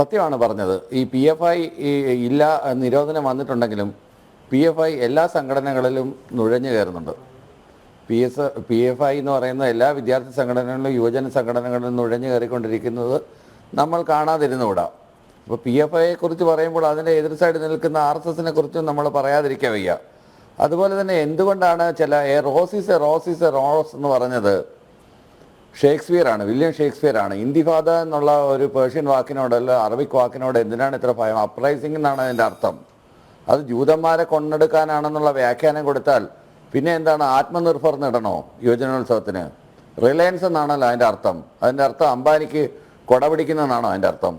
സത്യമാണ് പറഞ്ഞത്. ഈ പി എഫ് ഐ ഇല്ല നിരോധനം വന്നിട്ടുണ്ടെങ്കിലും പി എഫ് ഐ എല്ലാ സംഘടനകളിലും നുഴഞ്ഞു കയറുന്നുണ്ട്. P S P F I എന്ന് പറയുന്ന എല്ലാ വിദ്യാർത്ഥി സംഘടനകളിലും യുവജന സംഘടനകളിലും നുഴഞ്ഞു കയറിക്കൊണ്ടിരിക്കുന്നത് നമ്മൾ കാണാതിരുന്നുകൂടാ അപ്പോൾ പി എഫ് ഐയെ കുറിച്ച് പറയുമ്പോൾ അതിന്റെ എതിർ സൈഡ് നിൽക്കുന്ന ആർ എസ് എസിനെ കുറിച്ചും നമ്മൾ പറയാതിരിക്കാൻ വയ്യ അതുപോലെ തന്നെ എന്തുകൊണ്ടാണ് ചില എ റോസിസ് റോസിസ് റോസ് എന്ന് പറഞ്ഞത് ഷേക്സ്പിയർ ആണ് വില്യം ഷേക്സ്പിയർ ആണ് ഇന്തിഫാദ എന്നുള്ള ഒരു പേർഷ്യൻ വാക്കിനോട് അല്ല അറബിക് വാക്കിനോട് എന്തിനാണ് ഇത്ര ഭയം? അപ്രൈസിംഗ് എന്നാണ് അതിന്റെ അർത്ഥം. അത് ജൂതന്മാരെ കൊണ്ടെടുക്കാനാണെന്നുള്ള വ്യാഖ്യാനം കൊടുത്താൽ പിന്നെ എന്താണ് ആത്മനിർഭർ നേടണോ യുവജനോത്സവത്തിന്? റിലയൻസ് എന്നാണല്ലോ അതിന്റെ അർത്ഥം. അതിന്റെ അർത്ഥം അംബാനിക്ക് കൊട പിടിക്കുന്നതെന്നാണോ അതിന്റെ അർത്ഥം.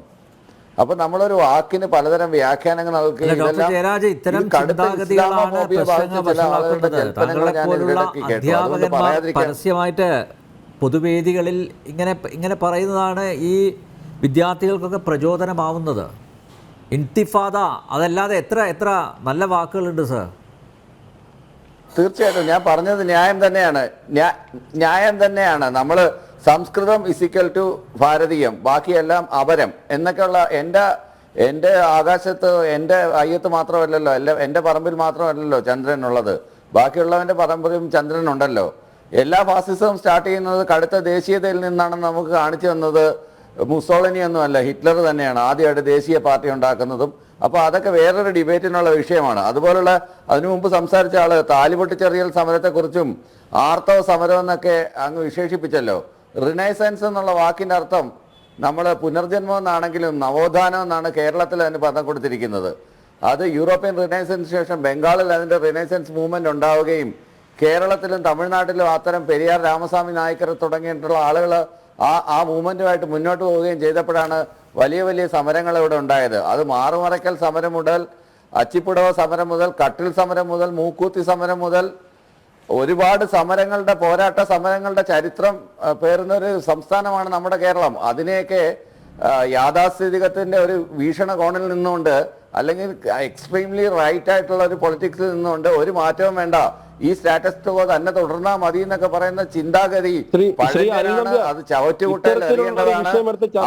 അപ്പൊ നമ്മളൊരു വാക്കിന് പലതരം വ്യാഖ്യാനങ്ങൾ അധ്യാപകന്മാർ പരസ്യമായിട്ട് പൊതുവേദികളിൽ ഇങ്ങനെ ഇങ്ങനെ പറയുന്നതാണ് ഈ വിദ്യാർത്ഥികൾക്കൊക്കെ പ്രചോദനമാവുന്നത്. ഇൻതിഫാദ അതല്ലാതെ എത്ര എത്ര നല്ല വാക്കുകളുണ്ട് സർ? തീർച്ചയായിട്ടും. ഞാൻ പറഞ്ഞത് ന്യായം തന്നെയാണ്. ന്യായം തന്നെയാണ്. നമ്മൾ സംസ്കൃതം ഇസിക്കൽ ടു ഭാരതീയം ബാക്കിയെല്ലാം അപരം എന്നൊക്കെയുള്ള എന്റെ എന്റെ ആകാശത്ത് എന്റെ അയ്യത്ത് മാത്രമല്ലല്ലോ എന്റെ പറമ്പിൽ മാത്രമല്ലല്ലോ ചന്ദ്രൻ ഉള്ളത്. ബാക്കിയുള്ളവന്റെ പറമ്പിലും ചന്ദ്രൻ ഉണ്ടല്ലോ. എല്ലാ ഫാസിസവും സ്റ്റാർട്ട് ചെയ്യുന്നത് കടുത്ത ദേശീയതയിൽ നിന്നാണെന്ന് നമുക്ക് കാണിച്ചു തന്നത് മുസോളനി ഒന്നുമല്ല ഹിറ്റ്ലർ തന്നെയാണ്. ആദ്യമായിട്ട് ദേശീയ പാർട്ടി ഉണ്ടാക്കുന്നതും. അപ്പോൾ അതൊക്കെ വേറൊരു ഡിബേറ്റിനുള്ള വിഷയമാണ്. അതുപോലുള്ള അതിനു മുമ്പ് സംസാരിച്ച ആൾ താലിപൊട്ടിച്ചെറിയൽ സമരത്തെക്കുറിച്ചും ആർത്തവ സമരം എന്നൊക്കെ അങ്ങ് വിശേഷിപ്പിച്ചല്ലോ. റിനൈസൻസ് എന്നുള്ള വാക്കിന്റെ അർത്ഥം നമ്മൾ പുനർജന്മം എന്നാണെങ്കിലും നവോത്ഥാനം എന്നാണ് കേരളത്തിൽ അതിന് പദം കൊടുത്തിരിക്കുന്നത്. അത് യൂറോപ്യൻ റിനൈസൻസിന് ശേഷം ബംഗാളിൽ അതിന്റെ റിനൈസൻസ് മൂവ്മെന്റ് ഉണ്ടാവുകയും കേരളത്തിലും തമിഴ്നാട്ടിലും അത്തരം പെരിയാർ രാമസ്വാമി നായ്ക്കർ തുടങ്ങിയിട്ടുള്ള ആളുകൾ ആ ആ മൂവ്മെന്റുമായിട്ട് മുന്നോട്ട് പോവുകയും ചെയ്തപ്പോഴാണ് വലിയ വലിയ സമരങ്ങൾ ഇവിടെ ഉണ്ടായത്. അത് മാറുമറയ്ക്കൽ സമരം മുതൽ അച്ചിപ്പുടവ സമരം മുതൽ കട്ടിൽ സമരം മുതൽ മൂക്കൂത്തി സമരം മുതൽ ഒരുപാട് സമരങ്ങളുടെ പോരാട്ട സമരങ്ങളുടെ ചരിത്രം പേറുന്ന ഒരു സംസ്ഥാനമാണ് നമ്മുടെ കേരളം. അതിനെയൊക്കെ യാഥാസ്ഥിതികത്തിന്റെ ഒരു വീക്ഷണ കോണിൽ നിന്നുകൊണ്ട് അല്ലെങ്കിൽ എക്സ്ട്രീംലി റൈറ്റ് ആയിട്ടുള്ള ഒരു പൊളിറ്റിക്സിൽ നിന്നുകൊണ്ട് ഒരു മാറ്റവും വേണ്ട. ഈ സ്റ്റാറ്റസ് കോ തന്നെ തുടർന്നാൽ മതി എന്നൊക്കെ പറയുന്ന ചിന്താഗതി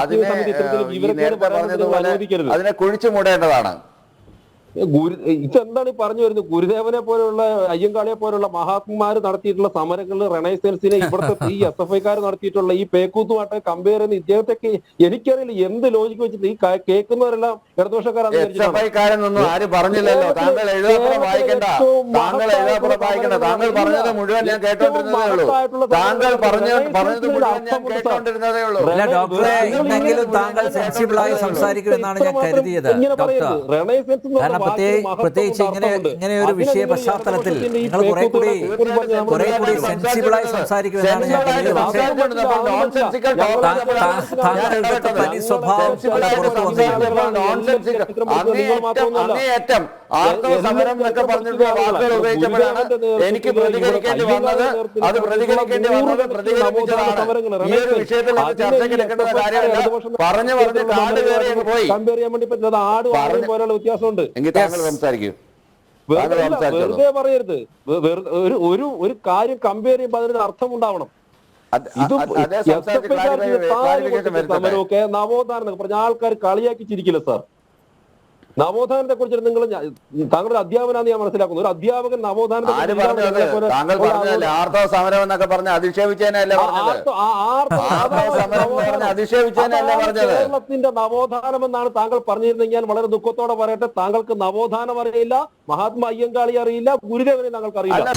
അത് ചെയ്യുന്ന അതിനെ പറഞ്ഞതുപോലെ അതിനെ കുഴിച്ചു മൂടേണ്ടതാണ്. ഗുരു ഇതെന്താണ് ഈ പറഞ്ഞു വരുന്നത്? ഗുരുദേവനെ പോലുള്ള അയ്യങ്കാളിയെ പോലെയുള്ള മഹാത്മാർ നടത്തിയിട്ടുള്ള സമരങ്ങളിൽ റെനൈസൻസിനെ ഇവിടുത്തെ ഈ എസ് എഫ് ഐക്കാർ നടത്തിയിട്ടുള്ള ഈ പേക്കൂത്തുമായിട്ട് കമ്പയർ ചെയ്യുന്ന ഇദ്ദേഹത്തെ എനിക്കറിയില്ല. എന്ത് ലോജിക്ക് വെച്ചിട്ട് ഈ കേൾക്കുന്നവരെല്ലാം. ഐക്കാരെന്നൊന്നും ആരും പറഞ്ഞില്ലല്ലോ. താങ്കൾ എഴുതാപ്പുറം വായിക്കണ്ട. താങ്കൾ എഴുതാപ്പുറം വായിക്കണ്ട. താങ്കൾ പറഞ്ഞത് മുഴുവൻ ഞാൻ കേട്ടോണ്ടിരുന്നതേ ഉള്ളൂ. താങ്കൾ പറഞ്ഞ പറഞ്ഞത് മുഴുവൻ ഞാൻ കേട്ടോണ്ടിരുന്നതേ ഉള്ളൂ. അല്ല, ഡോക്ടറെ, ഇന്നെങ്കിലും താങ്കൾ സെൻസിബിളായി സംസാരിക്കുമെന്നാണ് ഞാൻ കരുതിയത്, ഡോക്ടർ. പ്രത്യേകിച്ച് ഇങ്ങനെ ഇങ്ങനെ ഒരു വിഷയ പശ്ചാത്തലത്തിൽ നിങ്ങൾ കുറെ കൂടി കുറെ കൂടി സെൻസിബിളായി സംസാരിക്കുമെന്നാണ് ഞാൻ താങ്കളുടെ തനി സ്വഭാവം പുറത്തു അങ്ങേയറ്റം ആർത്തവ സമരം എന്നൊക്കെ പറഞ്ഞിട്ടുള്ള വാക്കുകൾ ഉപയോഗിച്ചപ്പോഴാണ് എനിക്ക് പ്രതികരിക്കേണ്ടി വന്നത്. അത് പ്രതികരിക്കേണ്ടി വന്നത് പ്രതികരിപ്പിച്ചതാണ്. ഈ ഒരു വിഷയത്തിൽ ചർച്ചയ്ക്ക് എടുക്കേണ്ട കാര്യമല്ല. പറഞ്ഞു പറഞ്ഞ് കാട് കയറി പോയി. കമ്പയർ ചെയ്യാൻ വേണ്ടി പറ്റുന്നത് ആട് പറഞ്ഞ- പോലെയുള്ള വ്യത്യാസമുണ്ട്. എങ്കിൽ താങ്കൾ സംസാരിക്കൂ. വെറുതെ പറയരുത്. ഒരു ഒരു ഒരു കാര്യം കമ്പയർ ചെയ്യുമ്പോൾ അതിനൊരു അർത്ഥം ഉണ്ടാവണം. ഇത് സമരമൊക്കെ നവോത്ഥാനം പറഞ്ഞ ആൾക്കാർ കളിയാക്കി ചിരിക്കില്ല സാർ. നവോത്ഥാനത്തെ കുറിച്ച് നിങ്ങൾ താങ്കളുടെ അധ്യാപനാന്ന് ഞാൻ മനസ്സിലാക്കുന്നു. ഒരു അധ്യാപകൻ നവോത്ഥാനത്തെ ആർത്തവ സമരം എന്നൊക്കെ പറഞ്ഞ് അധിക്ഷേപിച്ചതിനല്ലേ കേരളത്തിന്റെ നവോത്ഥാനം എന്നാണ് താങ്കൾ പറഞ്ഞിരുന്നെങ്കിൽ ഞാൻ വളരെ ദുഃഖത്തോടെ പറയട്ടെ. താങ്കൾക്ക് നവോത്ഥാനം അറിയില്ല. മഹാത്മാ അയ്യങ്കാളി അറിയില്ല. ഗുരുദേവനെ താങ്കൾക്ക് അറിയില്ല.